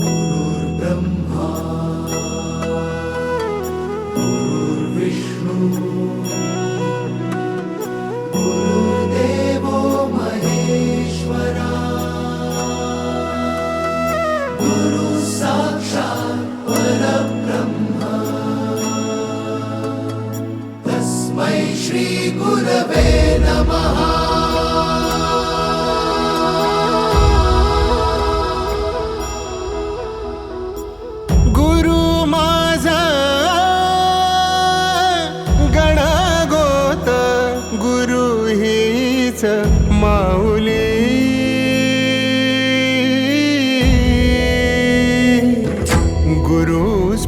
्रह्मार्विष्णु गुरुर्देवो महेश्वरा गुरुसाक्षात् पुरब्रह्म। तस्मै श्रीगुरवे नमः।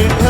விட்ட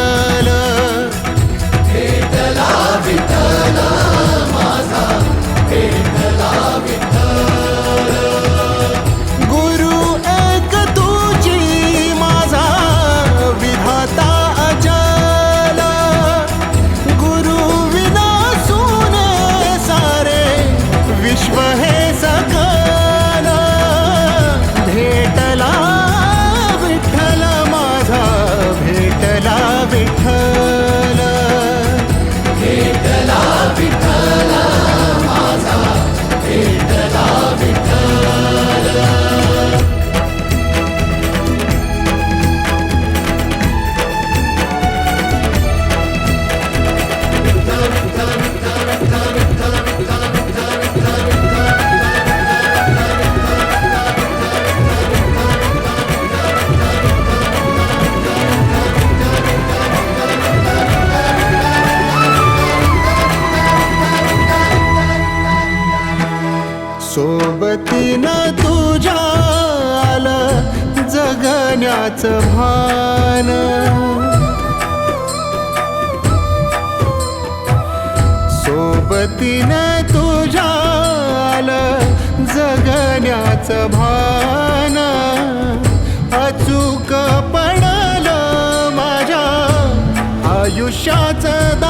जगण्याचं भान. सोबतीने तुझ्या जगण्याचं भान. अचूक पडलं माझ्या आयुष्याचं